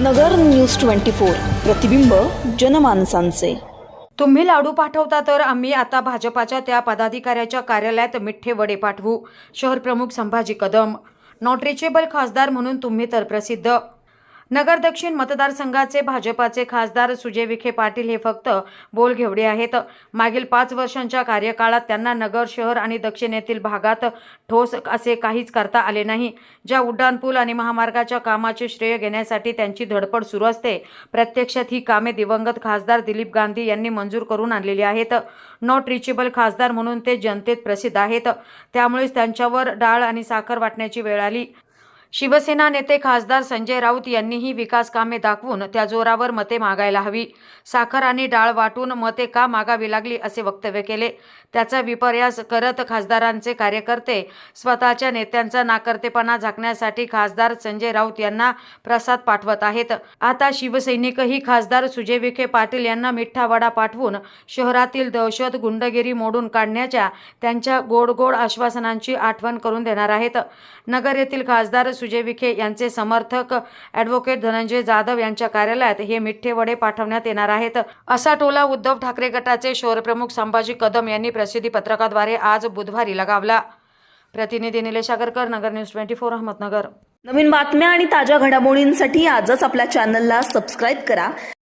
नगर news twenty four प्रतिबिंब जनमानसांचे. तुम्ही लाडू पाठवता तर आम्ही आता भाजपाच्या त्या पदाधिकाऱ्याच्या कार्यालयात मिठ्ठे वडे पाठवू शहर प्रमुख संभाजी कदम नॉट रिचेबल खासदार म्हणून तुम्ही तर प्रसिद्ध. नगर दक्षिण मतदारसंघाचे भाजपाचे खासदार सुजय विखे पाटील हे फक्त बोलघेवडे आहेत. मागील पाच वर्षांच्या कार्यकाळात त्यांना नगर शहर आणि दक्षिणेतील भागात ठोस असे काहीच करता आले नाही. ज्या उड्डाणपूल आणि महामार्गाच्या कामाचे श्रेय घेण्यासाठी त्यांची धडपड सुरू असते प्रत्यक्षात ही कामे दिवंगत खासदार दिलीप गांधी यांनी मंजूर करून आणलेली आहेत. नॉट रिचेबल खासदार म्हणून ते जनतेत प्रसिद्ध आहेत. त्यामुळेच त्यांच्यावर डाळ आणि साखर वाटण्याची वेळ आली. शिवसेना नेते खासदार संजय राऊत यांनीही विकास कामे दाखवून त्या जोरावर मते मागायला हवी. साखर आणि डाळ वाटून मते का मागावी लागली असे वक्तव्य केले. त्याचा विपर्यास करत खासदारांचे कार्यकर्ते स्वतःच्या नेत्यांचा नाकर्तेपणा झाकण्यासाठी खासदार संजय राऊत यांना प्रसाद पाठवत आहेत. आता शिवसैनिकही खासदार सुजय विखे पाटील यांना मिठ्ठा वडा पाठवून शहरातील दहशत गुंडगिरी मोडून काढण्याच्या त्यांच्या गोड गोड आश्वासनांची आठवण करून देणार आहेत. नगर येथील खासदार सुजय विखे यांचे समर्थक ॲडव्होकेट धनंजय जाधव यांच्या कार्यालयात हे मिठ्ठे वडे पाठवण्यात येणार आहेत. असा टोला उद्धव ठाकरे गटाचे शहरप्रमुख संभाजी कदम यांनी प्रसिद्धी पत्रकाद्वारे आज बुधवारी लगावला. प्रतिनिधी Nilesh Agarkar Nagar news twenty four Ahmednagar. नवीन बातम्या आणि ताज्या घडामोडींसाठी आजच आपल्या चॅनलला सबस्क्राईब करा.